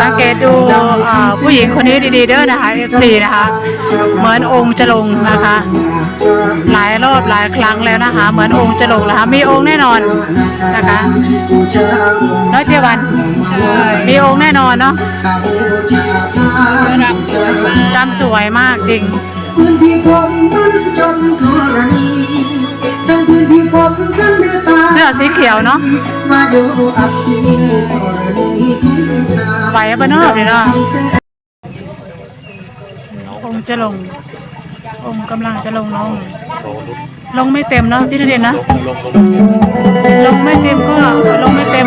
สังเกตดูผู้หญิงคนนี้ดีๆเด้อนะคะ FC นะคะ เหมือนองค์จะลงนะคะ หลายรอบหลายครั้งแล้วนะคะ เหมือนองค์จะลงนะคะมีองค์แน่นอนนะคะน้อยเจวันมีองค์แน่นอนเนาะรำสวยมากรำสวยมากจริง พื้นที่ผมนั้นจนธรณีทั้งพื้นที่ผมนั้นเมตตาเสื้อสีเขียวเนาะมาดูอับพีธรณีทุ่นาไหวปะเนาะเดี๋ยวเนาะองค์จะลง องค์กำลังจะลงลงลงไม่เต็มเนาะพี่นเด่นนะ ลงไม่เต็มก็ลงไม่เต็ม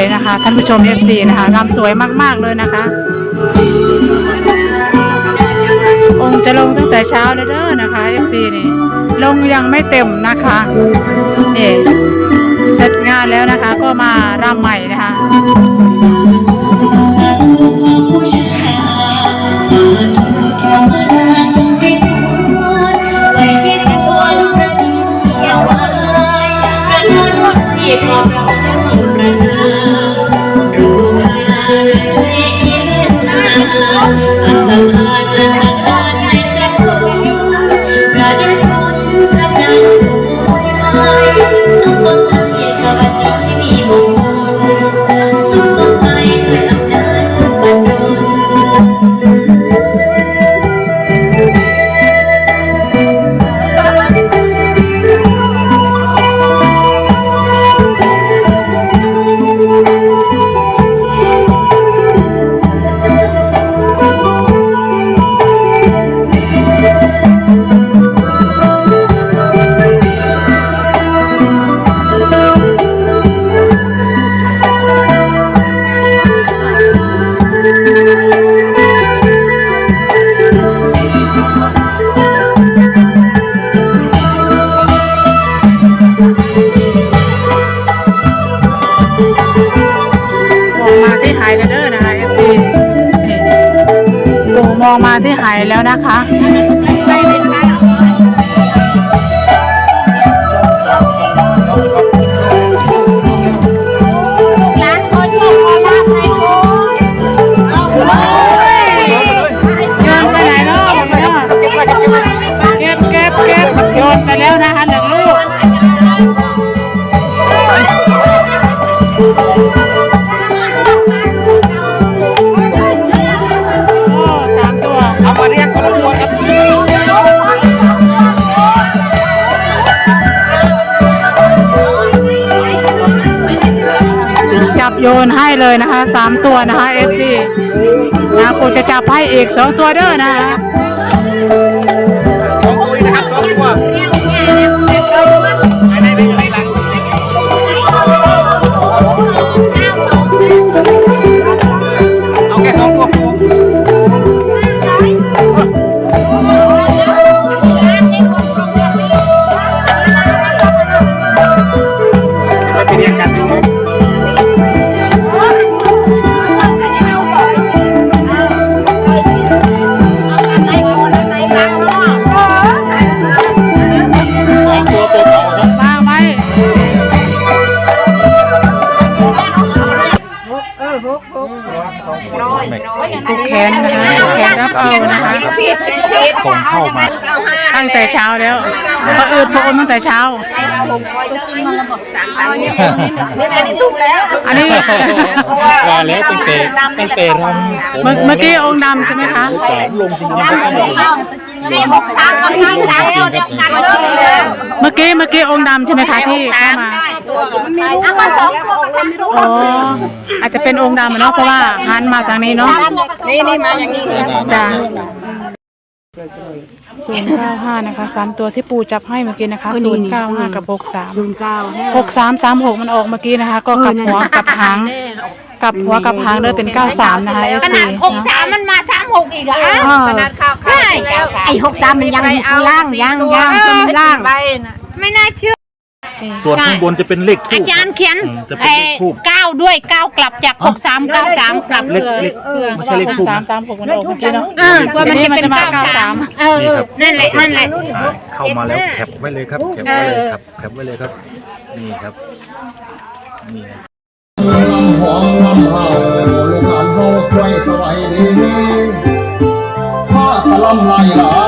ยนะคะ ท่านผู้ชม FC นะคะรำสวยมาก ๆ เลยนะคะ องค์จะลงตั้งแต่เช้าเลยเด้อนะคะ FC นี่ ลงยังไม่เต็มนะคะนี่เสร็จงานแล้วนะคะก็มารำใหม่นะคะ องมาที่หายแล้วนะคะ โยนให้เลยนะคะสามตัวนะคะเอฟซีนะปู่จะจับให้อีกสองตัวเด้อนะคะสองตัวนะครับสองตัว ผูกแขนนะคะผูกแขนรับเอานะคะ ส่งเข้ามาตั้งแต่เช้าแล้วพออืดพออมตั้งแต่เช้า อันนี้ว่าแล้วตั้งแต่ตั้งแต่รำเมื่อเมื่อกี้องค์ดำใช่ไหมคะ สามลงจริงๆก็ต้องลงนี่หกสามกับห้าสามแล้วเดียวกันเลยเมื่อกี้เมื่อกี้องค์ดำใช่ไหมคะที่เข้ามาเอามาสองตัวก็ทำทุกอ๋อ อาจจะเป็นองค์ดำอะเนาะเพราะว่าหันมาทางนี้เนาะ นี่นี่มาอย่างนี้ จ้ะ ศูนย์เก้าห้านะคะสามตัวที่ปู่จับให้เมื่อกี้นะคะศูนย์เก้าห้ากับหกสามศูนย์เก้าห้าหกสามสามหกมันออกเมื่อกี้นะคะ ก็กลับหัวกลับหางกลับหัวกลับหางเลยเป็นเก้าสามนะคะเอฟขซีนาดหกสามมันมาสามหกอีกอะขนาดข้าวใช่ไอ้หกสามมันยังอยู่ข้างล่างยังยังข้างล่างไม่น่าเชื่อ ส่วนข้างบนจะเป็นเลขทูอาบ จารย์เขียนอืมจะเป็นเลขทูบเก้าด้วยเก้ากลับจากหกสามเก้าสามกลับเลขเพื่อเลขเพื่อไม่ใช่เลขทูบสามนะ สามหกมันออกเมื่อกี้เนาะ เออเพื่อมันจะเป็นมาเก้าเก้าสาสามมเออเออนั่นแหละนั่นแหละ อ่าเข้ามาแล้วแคปไว้เลยครับแคปไว้เลยครับแคปไว้เลยครับนี่ครับนี่ครับลำหอมลำเฮาลูกหลานเฮาไว้สวัยดีผ้าตะลำลายหลา